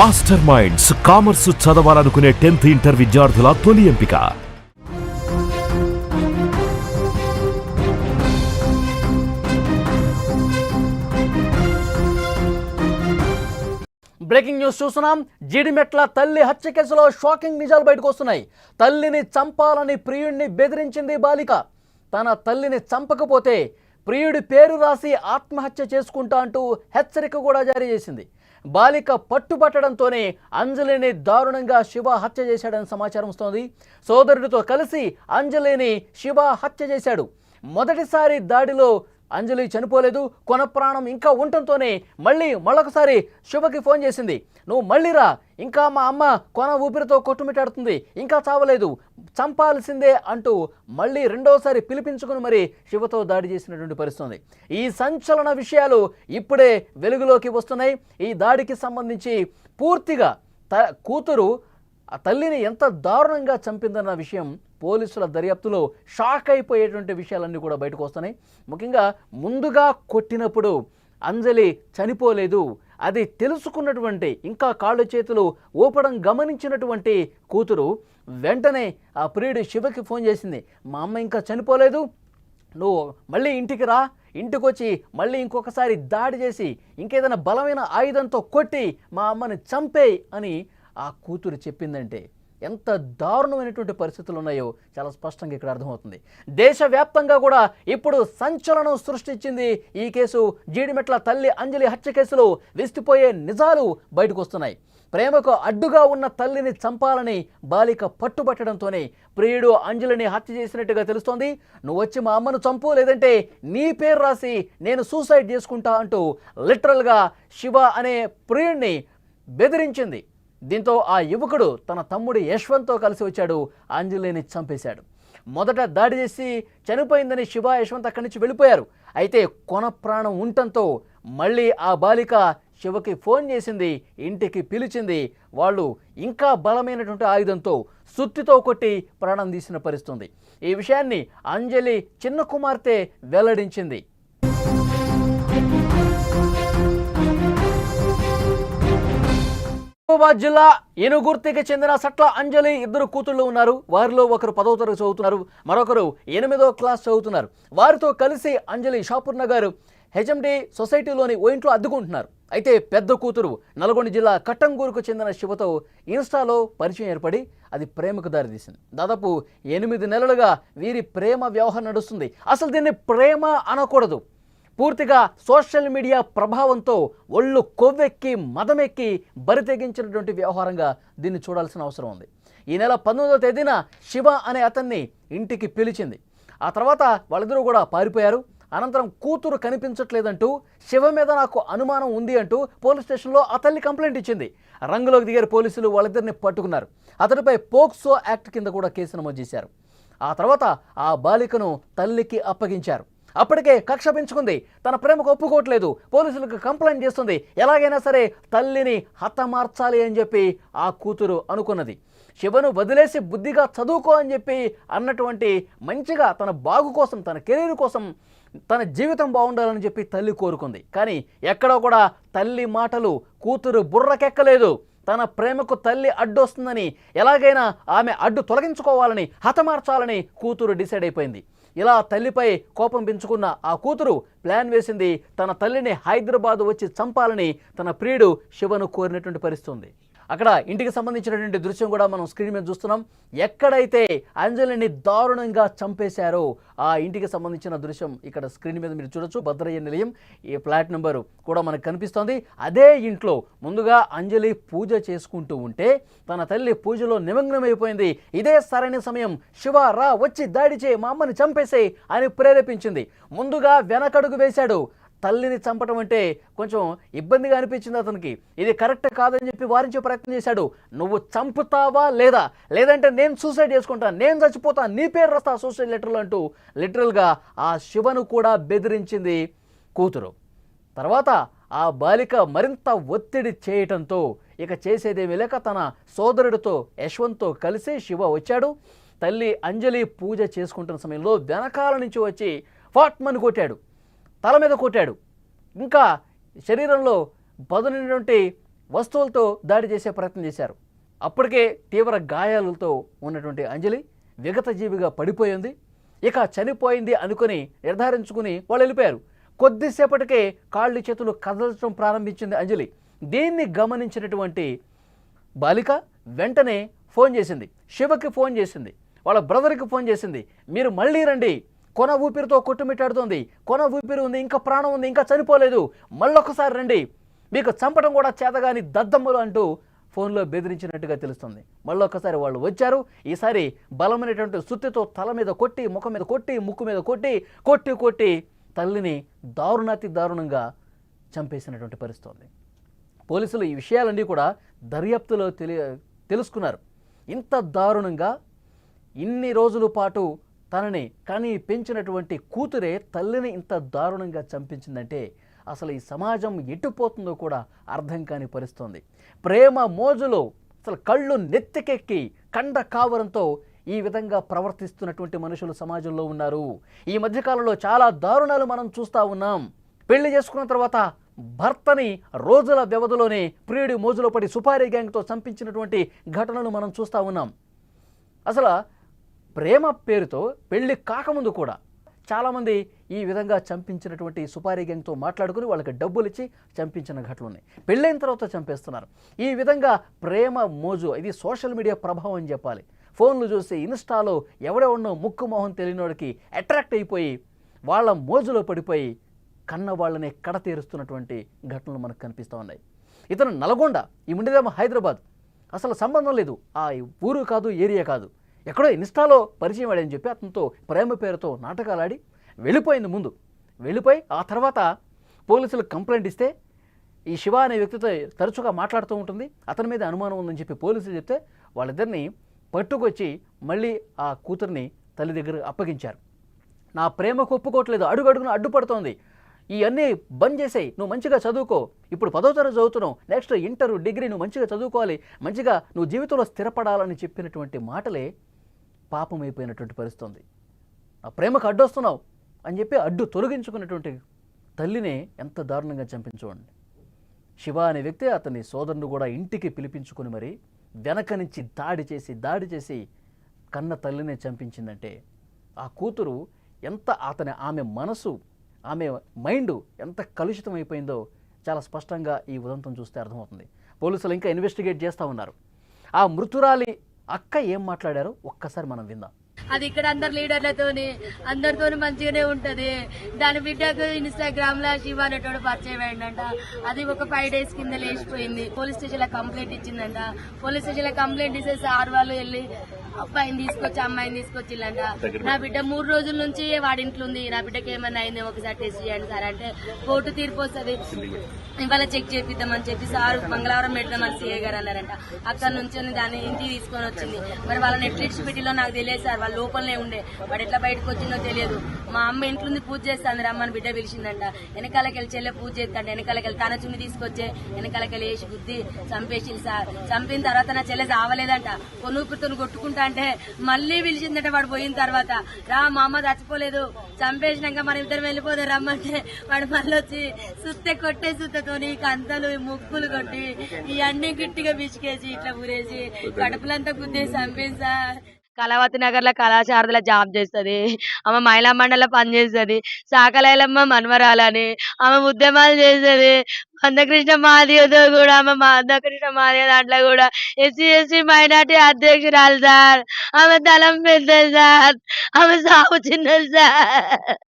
Master minds commerce చదవాలనుకునే tenth inter విద్యార్థుల తొలి ఎంపిక. బ్రేకింగ్ న్యూస్ చూస్తున్నాం. జిడిమెట్ల తల్లి హత్య కేసులో షాకింగ్ నిజాలు బయటకు వస్తున్నాయి. తల్లిని చంపాలని ప్రియుడిని బెదిరించింది బాలిక. తన తల్లిని చంపకపోతే ప్రియుడి పేరు రాసి ఆత్మహత్య చేసుకుంటా అంటూ హెచ్చరిక కూడా జారీ చేసింది. బాలిక పట్టుబట్టడంతోనే అంజలిని దారుణంగా శివ హత్య చేశాడని సమాచారం వస్తోంది. సోదరుడితో కలిసి అంజలిని శివ హత్య చేశాడు. మొదటిసారి దాడిలో అంజలి చనిపోలేదు కొన ప్రాణం ఇంకా ఉండటంతోనే మళ్ళీ మళ్ళొకసారి శుభకి ఫోన్ చేసింది. నువ్వు మళ్ళీ రా ఇంకా మా అమ్మ కొన ఊపిరితో కొట్టుమిట్టాడుతుంది ఇంకా చావలేదు చంపాల్సిందే అంటూ మళ్ళీ రెండోసారి పిలిపించుకుని మరి శివతో దాడి చేసినటువంటి పరిస్థితుంది. ఈ సంచలన విషయాలు ఇప్పుడే వెలుగులోకి వస్తున్నాయి. ఈ దాడికి సంబంధించి పూర్తిగా త కూతురు ఆ తల్లిని ఎంత దారుణంగా చంపిందన్న విషయం పోలీసుల దర్యాప్తులో షాక్ అయిపోయేటువంటి విషయాలన్నీ కూడా బయటకు వస్తున్నాయి. ముఖ్యంగా ముందుగా కొట్టినప్పుడు అంజలి చనిపోలేదు. అది తెలుసుకున్నటువంటి ఇంకా కాళ్ళు చేతులు ఊపడం గమనించినటువంటి కూతురు వెంటనే ఆ ప్రియుడు శివకి ఫోన్ చేసింది. మా అమ్మ ఇంకా చనిపోలేదు. నువ్వు మళ్ళీ ఇంటికి రా. ఇంటికి వచ్చి మళ్ళీ ఇంకొకసారి దాడి చేసి ఇంకేదైనా బలమైన ఆయుధంతో కొట్టి మా అమ్మని చంపేయి అని ఆ కూతురు చెప్పిందంటే ఎంత దారుణమైనటువంటి పరిస్థితులు ఉన్నాయో చాలా స్పష్టంగా ఇక్కడ అర్థమవుతుంది. దేశవ్యాప్తంగా కూడా ఇప్పుడు సంచలనం సృష్టించింది ఈ కేసు. జీడిమెట్ల తల్లి అంజలి హత్య కేసులో విస్తుపోయే నిజాలు బయటకు వస్తున్నాయి ప్రేమకు అడ్డుగా ఉన్న తల్లిని చంపాలని బాలిక పట్టుబట్టడంతోనే ప్రియుడు అంజలిని హత్య చేసినట్టుగా తెలుస్తోంది. నువ్వు వచ్చి మా అమ్మను చంపు లేదంటే నీ పేరు రాసి నేను సూసైడ్ చేసుకుంటా అంటూ లిటరల్గా శివ అనే ప్రియుడిని బెదిరించింది. దీంతో ఆ యువకుడు తన తమ్ముడు యశ్వంత్తో కలిసి వచ్చాడు. అంజలిని చంపేశాడు. మొదట దాడి చేసి చనిపోయిందని శివ యశ్వంత్ అక్కడి నుంచి వెళ్ళిపోయారు. అయితే కొన ప్రాణం ఉండటంతో మళ్ళీ ఆ బాలిక శివకి ఫోన్ చేసింది ఇంటికి పిలిచింది. వాళ్ళు ఇంకా బలమైనటువంటి ఆయుధంతో సుత్తితో కొట్టి ప్రాణం తీసిన పరిస్థితుంది. ఈ విషయాన్ని అంజలి చిన్న కుమార్తె వెల్లడించింది. హైదరాబాద్ జిల్లా ఏనుగుర్తికి చెందిన సట్ల అంజలి ఇద్దరు కూతుళ్ళు ఉన్నారు. వారిలో ఒకరు పదవ తరగతి చదువుతున్నారు. మరొకరు ఎనిమిదో క్లాస్ చదువుతున్నారు. వారితో కలిసి అంజలి షాపూర్ నగర్ హెచ్ఎండి సొసైటీలోని ఓ ఇంట్లో అద్దుకుంటున్నారు. అయితే పెద్ద కూతురు నల్గొండ జిల్లా కట్టంగూరుకు చెందిన శివతో ఇన్స్టాలో పరిచయం ఏర్పడి అది ప్రేమకు దారితీసింది దాదాపు ఎనిమిది నెలలుగా వీరి ప్రేమ వ్యవహారం నడుస్తుంది. అసలు దీన్ని ప్రేమ అనకూడదు. పూర్తిగా సోషల్ మీడియా ప్రభావంతో ఒళ్ళు కొవ్వెక్కి మదమెక్కి బరి తెగించినటువంటి వ్యవహారంగా దీన్ని చూడాల్సిన అవసరం ఉంది. ఈ నెల పంతొమ్మిదవ తేదీన శివ అనే అతన్ని ఇంటికి పిలిచింది. ఆ తర్వాత వాళ్ళిద్దరూ కూడా పారిపోయారు. అనంతరం కూతురు కనిపించట్లేదంటూ శివ మీద నాకు అనుమానం ఉంది అంటూ పోలీస్ స్టేషన్లో అతన్ని కంప్లైంట్ ఇచ్చింది. రంగులోకి దిగారు పోలీసులు వాళ్ళిద్దరిని పట్టుకున్నారు. అతడిపై పోక్సో యాక్ట్ కింద కూడా కేసు నమోదు చేశారు. ఆ తర్వాత ఆ బాలికను తల్లికి అప్పగించారు. అప్పటికే కక్ష పెంచుకుంది. తన ప్రేమకు ఒప్పుకోవట్లేదు. పోలీసులకు కంప్లైంట్ చేస్తుంది. ఎలాగైనా సరే తల్లిని హతమార్చాలి అని చెప్పి ఆ కూతురు అనుకున్నది. శివను వదిలేసి బుద్ధిగా చదువుకో అని చెప్పి అన్నటువంటి మంచిగా తన బాగు కోసం తన కెరీర్ కోసం తన జీవితం బాగుండాలని చెప్పి తల్లి కోరుకుంది. కానీ ఎక్కడో కూడా తల్లి మాటలు కూతురు బుర్రకెక్కలేదు. తన ప్రేమకు తల్లి అడ్డొస్తుందని ఎలాగైనా ఆమె అడ్డు తొలగించుకోవాలని హతమార్చాలని కూతురు డిసైడ్ అయిపోయింది. ఇలా తల్లిపై కోపం పెంచుకున్న ఆ కూతురు ప్లాన్ వేసింది తన తల్లిని హైదరాబాద్ వచ్చి చంపాలని తన ప్రియుడు శివను కోరినటువంటి పరిస్థితి అక్కడ ఇంటికి సంబంధించినటువంటి దృశ్యం కూడా మనం స్క్రీన్ మీద చూస్తున్నాం. ఎక్కడైతే అంజలిని దారుణంగా చంపేశారో ఆ ఇంటికి సంబంధించిన దృశ్యం ఇక్కడ స్క్రీన్ మీద మీరు చూడొచ్చు. భద్రయ్య నిలయం ఈ ఫ్లాట్ నెంబరు కూడా మనకు కనిపిస్తోంది. అదే ఇంట్లో ముందుగా అంజలి పూజ చేసుకుంటూ ఉంటే తన తల్లి పూజలో నిమగ్నమైపోయింది. ఇదే సరైన సమయం శివ రా వచ్చి దాడి చేయి మా అమ్మని చంపేసే అని ప్రేరేపించింది. ముందుగా వెనకడుగు వేశాడు. తల్లిని చంపటం అంటే కొంచెం ఇబ్బందిగా అనిపించింది అతనికి. ఇది కరెక్ట్ కాదని చెప్పి వారించే ప్రయత్నం చేశాడు. నువ్వు చంపుతావా లేదా? లేదంటే నేను సూసైడ్ చేసుకుంటాను నేను చచ్చిపోతా నీ పేరు రాస్తా సూసైడ్ లెటర్లు అంటూ లిటరల్గా ఆ శివను కూడా బెదిరించింది కూతురు. తర్వాత ఆ బాలిక మరింత ఒత్తిడి చేయటంతో ఇక చేసేదేమీ లేక తన సోదరుడితో యశ్వంత్తో కలిసి శివ వచ్చాడు. తల్లి అంజలి పూజ చేసుకుంటున్న సమయంలో వెనకాల నుంచి వచ్చి ఫాట్మని కొట్టాడు. తల మీద కొట్టాడు. ఇంకా శరీరంలో పదునైనటువంటి వస్తువులతో దాడి చేసే ప్రయత్నం చేశారు. అప్పటికే తీవ్ర గాయాలతో ఉన్నటువంటి అంజలి విగత జీవిగా పడిపోయింది. ఇక చనిపోయింది అనుకుని నిర్ధారించుకుని వాళ్ళు వెళ్ళిపోయారు. కొద్దిసేపటికే కాళ్ళు చేతులు కదలచడం ప్రారంభించింది అంజలి. దీన్ని గమనించినటువంటి బాలిక వెంటనే ఫోన్ చేసింది. శివకి ఫోన్ చేసింది. వాళ్ళ బ్రదర్కి ఫోన్ చేసింది. మీరు మళ్ళీ రండి. కొన ఊపిరితో కొట్టుమిట్టాడుతోంది. కొన ఊపిరి ఉంది ఇంకా ప్రాణం ఉంది ఇంకా చనిపోలేదు. మళ్ళొకసారి రండి. మీకు చంపడం కూడా చేతగాని దద్దమ్మలు అంటూ ఫోన్లో బెదిరించినట్టుగా తెలుస్తుంది. మళ్ళొకసారి వాళ్ళు వచ్చారు. ఈసారి బలమైనటువంటి సుత్తితో తల మీద కొట్టి ముఖం మీద కొట్టి ముక్కు మీద కొట్టి కొట్టి కొట్టి తల్లిని దారుణాతి దారుణంగా చంపేసినటువంటి పరిస్థితుంది. పోలీసులు ఈ విషయాలన్నీ కూడా దర్యాప్తులో తెలి తెలుసుకున్నారు. ఇంత దారుణంగా ఇన్ని రోజుల పాటు తనని కానీ పెంచినటువంటి కూతురే తల్లిని ఇంత దారుణంగా చంపించిందంటే అసలు ఈ సమాజం ఎటుపోతుందో కూడా అర్థం కాని పరిస్తుంది ప్రేమ మోజులో అసలు కళ్ళు నెత్తికెక్కి కండ కావరంతో ఈ విధంగా ప్రవర్తిస్తున్నటువంటి మనుషులు సమాజంలో ఉన్నారు. ఈ మధ్యకాలంలో చాలా దారుణాలు మనం చూస్తూ ఉన్నాం. పెళ్ళి చేసుకున్న తర్వాత భర్తని రోజుల వ్యవధిలోనే ప్రియుడి మోజులో పడి సుపారీ గ్యాంగ్తో చంపించినటువంటి ఘటనలు మనం చూస్తూ ఉన్నాం. అసలు ప్రేమ పేరుతో పెళ్ళి కాకముందు కూడా చాలామంది ఈ విధంగా చంపించినటువంటి సుపారీ గ్యాంగ్తో మాట్లాడుకుని వాళ్ళకి డబ్బులు ఇచ్చి చంపించిన ఘటనలు ఉన్నాయి. పెళ్ళైన తర్వాత చంపేస్తున్నారు. ఈ విధంగా ప్రేమ మోజు ఇది సోషల్ మీడియా ప్రభావం అని చెప్పాలి. ఫోన్లు చూసి ఇన్స్టాలో ఎవడెవడో ముక్కు మొహం తెలియనోడికి అట్రాక్ట్ అయిపోయి వాళ్ళ మోజులో పడిపోయి కన్న వాళ్ళని కడతీరుస్తున్నటువంటి ఘటనలు మనకు కనిపిస్తూ ఉన్నాయి. ఇతను నల్గొండ ఈ ఉండేదేమో హైదరాబాద్. అసలు సంబంధం లేదు. ఆ ఊరు కాదు ఏరియా కాదు. ఎక్కడో ఇన్స్టాలో పరిచయం ఆడని చెప్పి అతనితో ప్రేమ పేరుతో నాటకాలాడి వెళ్ళిపోయింది ముందు. వెళ్ళిపోయి ఆ తర్వాత పోలీసులకు కంప్లైంట్ ఇస్తే ఈ శివ అనే వ్యక్తితో తరచుగా మాట్లాడుతూ ఉంటుంది. అతని మీద అనుమానం ఉందని చెప్పి పోలీసులు చెప్తే వాళ్ళిద్దరిని పట్టుకొచ్చి మళ్ళీ ఆ కూతుర్ని తల్లి దగ్గర అప్పగించారు. నా ప్రేమకు ఒప్పుకోవట్లేదు అడుగు అడుగున అడ్డుపడుతోంది ఇవన్నీ బంద్ చేసేయి నువ్వు మంచిగా చదువుకో. ఇప్పుడు పదో తరగతి చదువుతున్నావు నెక్స్ట్ ఇంటర్ డిగ్రీ నువ్వు మంచిగా చదువుకోవాలి మంచిగా నువ్వు జీవితంలో స్థిరపడాలని చెప్పినటువంటి మాటలే పాపమైపోయినటువంటి పరిస్థితి ఉంది నా ప్రేమకు అడ్డొస్తున్నావు అని చెప్పి అడ్డు తొలగించుకున్నటువంటి తల్లినే ఎంత దారుణంగా చంపించుకోండి శివ అనే వ్యక్తి అతని సోదరుని కూడా ఇంటికి పిలిపించుకుని మరి వెనక నుంచి దాడి చేసి దాడి చేసి కన్న తల్లినే చంపించిందంటే ఆ కూతురు ఎంత అతని ఆమె మనసు ఆమె మైండ్ ఎంత కలుషితం అయిపోయిందో చాలా స్పష్టంగా ఈ ఉదంతం చూస్తే అర్థమవుతుంది. పోలీసులు ఇంకా ఇన్వెస్టిగేట్ చేస్తూ ఉన్నారు. ఆ మృతురాలి అక్క ఏం మాట్లాడారో ఒక్కసారి మనం విందాం. అది ఇక్కడ అందరు లీడర్లతోని అందరితోని మంచిగానే ఉంటది. దాని బిడ్డకు ఇన్స్టాగ్రామ్లో శివ అనేటోడు పరిచయం అయిందంట. అది ఒక ఫైవ్ డేస్ కింద లేచిపోయింది. పోలీస్ స్టేషన్లో కంప్లైంట్ ఇచ్చిందంట. పోలీస్ స్టేషన్లో కంప్లైంట్ ఇస్తే సార్ వాళ్ళు వెళ్ళి అబ్బాయిని తీసుకొచ్చి అమ్మాయిని తీసుకొచ్చిల్లంట. నా బిడ్డ మూడు రోజుల నుంచి వాడి ఇంట్లో ఉంది. నా బిడ్డకి ఏమన్నా అయింది ఒకసారి టెస్ట్ చేయండి సార్ అంటే కోర్టు తీర్పు వస్తుంది. ఇవాళ చెక్ చేపిద్దామని చెప్పి సార్ మంగళవారం పెడదామని సీఏ గారు అన్నారంట. అక్కడ నుంచి దాన్ని ఇంటికి తీసుకొని వచ్చింది. మరి వాళ్ళ నెట్ఫ్లిక్స్ పెట్టిలో నాకు తెలియదు సార్. వాళ్ళ లోపలనే ఉండే. వాడు ఎట్లా బయటకు వచ్చిందో తెలియదు. మా అమ్మ ఇంట్లో ఉంది పూజ చేస్తాను రమ్మని బిడ్డ పిలిచిందంట. వెనకాలకి వెళ్ళి చెల్లె పూజ చేస్తాంట వెనకాలకి వెళ్ళి తన చున్ని తీసుకొచ్చే వెనకాలకి వెళ్ళి వేసి బుద్ధి చంపేసి సార్. చంపిన తర్వాత నా చెల్లె చావలేదంట. కొనుక్కుతో కొట్టుకుంటా అంటే మళ్ళీ పిలిచిందంట వాడు పోయిన తర్వాత రా మా అమ్మ చచ్చిపోలేదు చంపేసినాక మన ఇద్దరం వెళ్ళిపోతే రమ్మంటే వాడు మళ్ళీ వచ్చి సుత్తె కొట్టే సుత్తతోని కంతలు ముక్కులు కొట్టి ఇవన్నీ గట్టిగా పిసికేసి ఇట్లా ఊరేసి కడుపులంతా గుద్దేసి చంపేసి కళావతి నగర్లో కళాశారదల జాబ్ చేస్తది. ఆమె మహిళా మండలి పనిచేస్తుంది సాకలైలమ్మ మన్మరాలని ఆమె ఉద్యమాలు చేస్తది. మందకృష్ణ మహాదేవ్తో కూడా ఆమె మందకృష్ణ మహాదేవ్ దాంట్లో కూడా ఎస్సీ ఎస్సీ మైనార్టీ అధ్యక్షురాలు సార్. ఆమె తలం పెద్దది సార్. ఆమె సాగు చిన్నది సార్.